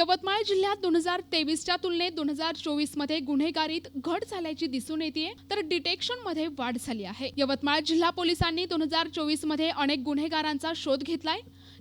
यवतमाळ जिल्ह्यात दोन हजार तेवीसच्या तुलनेत दोन हजार चोवीसमध्ये गुन्हेगारीत घट झाल्याची दिसून येते तर डिटेक्शनमध्ये वाढ झाली आहे. यवतमाळ जिल्हा पोलिसांनी दोन हजार चोवीसमध्ये अनेक गुन्हेगारांचा शोध घेतलाय.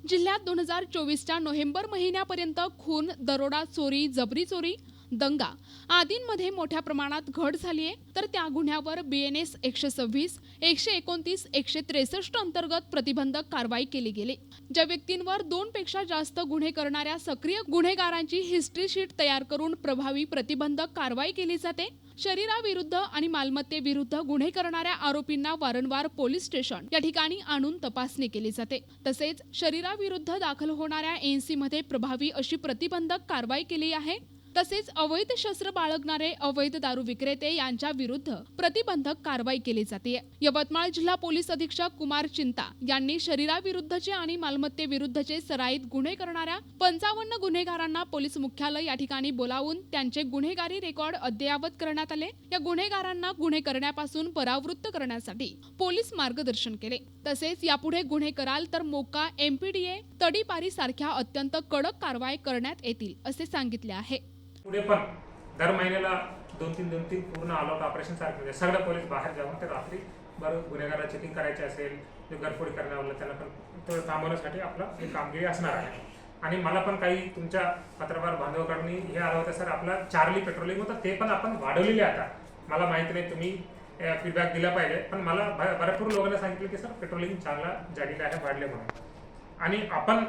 जिल्ह्यात दोन हजार चोवीसच्या नोव्हेंबर महिन्यापर्यंत खून दरोडा चोरी जबरी चोरी दंगा. आदींमध्ये मोठ्या प्रमाणात घट झाली आहे. तर त्या गुन्ह्यावर बी एन एस एकशे सव्वीस एकशे एकोणतीस एकशे त्रेसष्ट अंतर्गत प्रतिबंधक कारवाई केली गेली. ज्या व्यक्तींवर दोनपेक्षा जास्त गुन्हे करणाऱ्या सक्रिय गुन्हेगारांची हिस्ट्री शीट तयार करून प्रभावी प्रतिबंधक कारवाई केली जाते. शरीराविरुद्ध आणि मालमत्तेविरुद्ध गुन्हे करणाऱ्या आरोपींना वारंवार पोलीस स्टेशन या ठिकाणी आणून तपासणी केली जाते. तसेच शरीराविरुद्ध दाखल होणाऱ्या एनसीमध्ये प्रभावी अशी प्रतिबंधक कारवाई केली आहे. तसेच अवैध शस्त्र बाळगणारे अवैध दारू विक्रेते यांच्या विरुद्ध प्रतिबंधक कारवाई केली जाते. यवतमाळ जिल्हा पोलीस अधीक्षक कुमार चिंता यांनी शरीराविरुद्धचे आणि मालमत्तेविरुद्धचे सराईत गुन्हे करणाऱ्या पंचावन्न गुन्हेगारांना पोलीस मुख्यालय या ठिकाणी बोलावून त्यांचे गुन्हेगारी रेकॉर्ड अद्ययावत करण्यात आले. या गुन्हेगारांना गुन्हे करण्यापासून परावृत्त करण्यासाठी पोलीस मार्गदर्शन केले. तसेच यापुढे गुन्हे कराल तर मोका एमपीडीए तडीपारी सारख्या अत्यंत कडक कारवाई करण्यात येतील असे सांगितले आहे. पुढे पण दर महिन्याला दोन तीन दोन तीन पूर्ण ऑल ऑपरेशन सारखे. सगळं पोलीस बाहेर जाऊन ते रात्री बरं गुन्हेगारा चेकिंग करायचे असेल जे घरफोडी करण्यावर त्यांना पण थोडं थांबवण्यासाठी आपलं ही कामगिरी असणार आहे. आणि मला पण काही तुमच्या पत्रकार बांधवाकडून हे आलं होतं सर आपला चार्ली पेट्रोलिंग होतं ते पण आपण वाढवलेले आता. मला माहिती नाही तुम्ही फीडबॅक दिला पाहिजे पण मला भ- भरपूर लोकांना सांगितलं की सर पेट्रोलिंग चांगला झालेलं आहे वाढले म्हणून. आणि आपण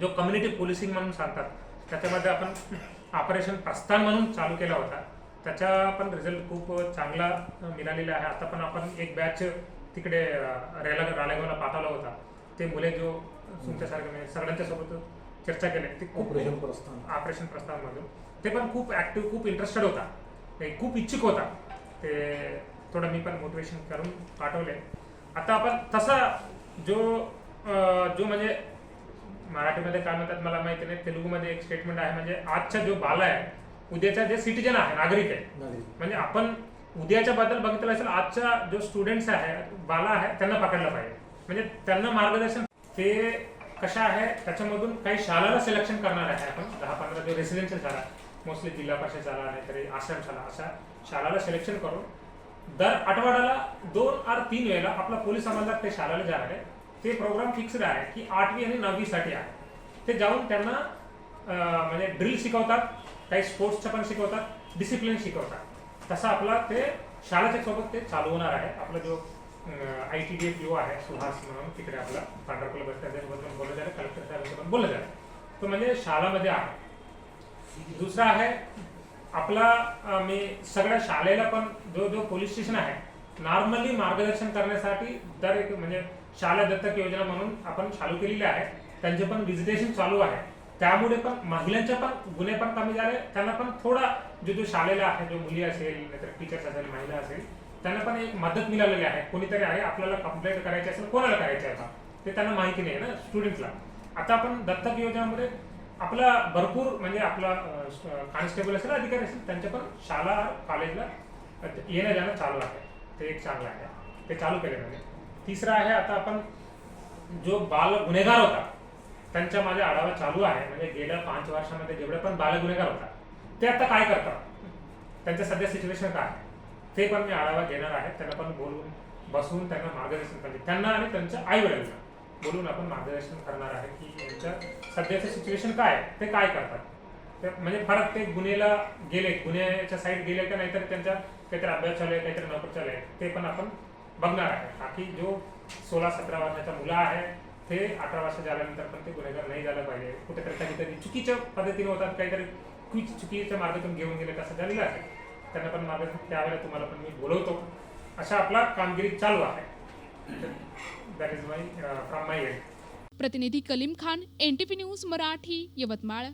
जो कम्युनिटी पोलिसिंग म्हणून सांगतात त्याच्यामध्ये आपण ऑपरेशन प्रस्थान म्हणून चालू केला होता. त्याचा पण रिझल्ट खूप चांगला मिळालेला आहे. आता पण आपण एक बॅच तिकडे रेला रालेगावला पाठवला होता. ते मुले जो तुमच्यासारखे म्हणजे सगळ्यांच्या सोबत चर्चा केली. ते खूप ऑपरेशन प्रस्थान. ऑपरेशन प्रस्थानमधून ते पण खूप ऍक्टिव्ह खूप इंटरेस्टेड होता. ते खूप इच्छुक होता. ते थोडं मी पण मोटिवेशन करून पाठवले. आता आपण तसा जो जो म्हणजे मराठीमध्ये काय म्हणतात मला माहिती नाही तेलुगूमध्ये एक स्टेटमेंट आहे म्हणजे आजचा जो बाला आहे उद्याचा जे सिटीजन आहे नागरिक आहे. म्हणजे आपण उद्याच्या बद्दल बघितलं असेल आजच्या जो स्टुडंट्स आहे बाला आहे त्यांना पकडलं पाहिजे. म्हणजे त्यांना मार्गदर्शन ते कशा आहे त्याच्यामधून काही शाळाला सिलेक्शन करणार आहे आपण. दहा पंधरा जो रेसिडेन्शियल शाळा मोस्टली जिल्हा परिषद शाळा नाहीतरी आश्रम शाळा अशा शाळाला सिलेक्शन करून दर आठवड्याला दोन आर तीन वेळेला आपला पोलीस अंमलदार ते शाळेला जाणार आहे. ते प्रोग्राम फिक्स्ड आहे की आठवी आणि नववीसाठी आहे. ते जाऊन त्यांना म्हणजे ड्रिल शिकवतात काही स्पोर्ट्सचं पण शिकवतात डिसिप्लिन शिकवतात. तसं आपला ते शाळेच्या सोबत ते चालू होणार आहे. आपला जो आय टी डी एफ आहे सुहास म्हणून तिकडे आपला पांढरकुला बस त्याच्याबद्दल बोललं जातं कलेक्टर साहेबांचं पण बोललं जातं. तो म्हणजे शाळामध्ये आहे. दुसरा आहे आपला मी सगळ्या शाळेला पण जो जो पोलीस स्टेशन आहे नॉर्मली मार्गदर्शन करण्यासाठी दर एक म्हणजे शाळा दत्तक योजना म्हणून आपण चालू केलेली आहे. त्यांचे पण विजिटेशन चालू आहे. त्यामुळे पण महिलांच्या पण गुन्हे पण कमी झाले. त्यांना पण थोडा जो जो शाळेला आहे जो मुली असेल नाहीतर टीचर्स असेल महिला असेल त्यांना पण एक मदत मिळालेली आहे. कोणीतरी आहे आपल्याला कंप्लेंट करायची असेल कोणाला करायची आहे ते त्यांना माहिती नाही ना स्टुडंटला आता आपण दत्तक योजनामध्ये आपला भरपूर म्हणजे आपला कॉन्स्टेबल असेल अधिकारी असेल त्यांच्या पण शाळा कॉलेजला येणं जाणं चालू आहे. ते एक चांगलं आहे. ते चालू केले म्हणजे तिसरं आहे आता आपण जो बाल गुन्हेगार होता त्यांचा माझा आढावा चालू आहे. म्हणजे गेल्या पाच वर्षामध्ये जेवढे पण बाल गुन्हेगार होता ते आता काय करतात? त्यांचं सध्या सिच्युएशन काय आहे? ते पण मी आढावा घेणार आहे. त्यांना पण बोलून बसवून त्यांना मार्गदर्शन करणे त्यांना आणि त्यांच्या आई वडिलांना बोलून आपण मार्गदर्शन करणार आहे की यांच्या सध्याचं सिच्युएशन काय आहे? ते काय करतात? तर म्हणजे फरक ते गुन्हेला गेले गुन्ह्याच्या साईड गेले का नाहीतर त्यांच्या काहीतरी अभ्यास चालू आहे काहीतरी नोकरी चालू आहे ते पण आपण बघणार आहे. बाकी जो सोळा सतरा वर्षाचा मुलं आहे ते अठरा वर्ष झाल्यानंतर पण ते गुन्हेगार नाही झालं पाहिजे. कुठेतरी काहीतरी चुकीच्या पद्धतीने होतात काहीतरी चुकी- चुकीच्या मार्गातून घेऊन गेले तसं झालेलं आहे. त्यांना पण मागे त्यावेळेला तुम्हाला पण मी बोलवतो. अशा आपला कामगिरी चालू आहे. That is my from my end प्रतिनिधी कलीम खान एनटीपी न्यूज मराठी यवतमाळ.